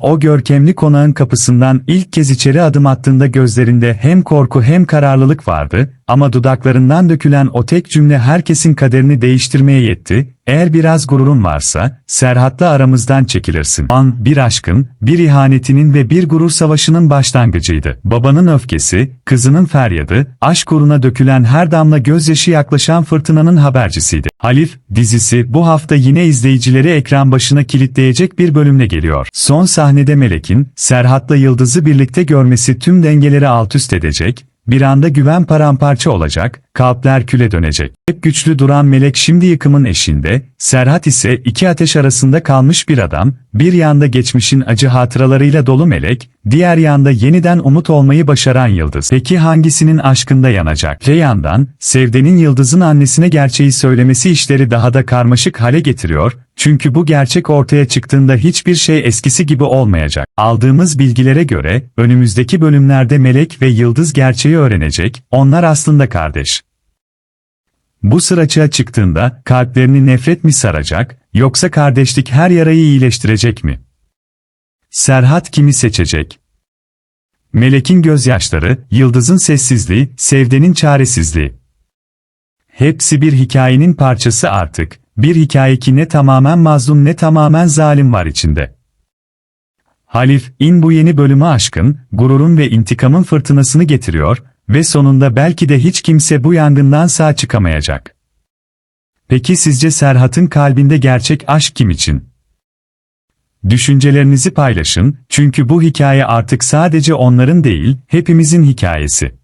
O görkemli konağın kapısından ilk kez içeri adım attığında gözlerinde hem korku hem kararlılık vardı, ama dudaklarından dökülen o tek cümle herkesin kaderini değiştirmeye yetti, eğer biraz gururun varsa, Serhat'la aramızdan çekilirsin. An, bir aşkın, bir ihanetinin ve bir gurur savaşının başlangıcıydı. Babanın öfkesi, kızının feryadı, aşk uğruna dökülen her damla gözyaşı yaklaşan fırtınanın habercisiydi. Halif, dizisi bu hafta yine izleyicileri ekran başına kilitleyecek bir bölümle geliyor. Son sahnede Melek'in, Serhat'la Yıldız'ı birlikte görmesi tüm dengeleri alt üst edecek, bir anda güven paramparça olacak, kalpler küle dönecek. Hep güçlü duran Melek şimdi yıkımın eşinde, Serhat ise iki ateş arasında kalmış bir adam, bir yanda geçmişin acı hatıralarıyla dolu Melek, diğer yanda yeniden umut olmayı başaran Yıldız. Peki hangisinin aşkında yanacak? Öte yandan, Sevde'nin Yıldız'ın annesine gerçeği söylemesi işleri daha da karmaşık hale getiriyor, çünkü bu gerçek ortaya çıktığında hiçbir şey eskisi gibi olmayacak. Aldığımız bilgilere göre, önümüzdeki bölümlerde Melek ve Yıldız gerçeği öğrenecek, onlar aslında kardeş. Bu sır açığa çıktığında kalplerini nefret mi saracak, yoksa kardeşlik her yarayı iyileştirecek mi? Serhat kimi seçecek? Melek'in gözyaşları, Yıldız'ın sessizliği, Sevde'nin çaresizliği. Hepsi bir hikayenin parçası artık, bir hikaye ki ne tamamen mazlum ne tamamen zalim var içinde. Halif, in bu yeni bölümü aşkın, gururun ve intikamın fırtınasını getiriyor ve sonunda belki de hiç kimse bu yangından sağ çıkamayacak. Peki sizce Serhat'ın kalbinde gerçek aşk kim için? Düşüncelerinizi paylaşın, çünkü bu hikaye artık sadece onların değil, hepimizin hikayesi.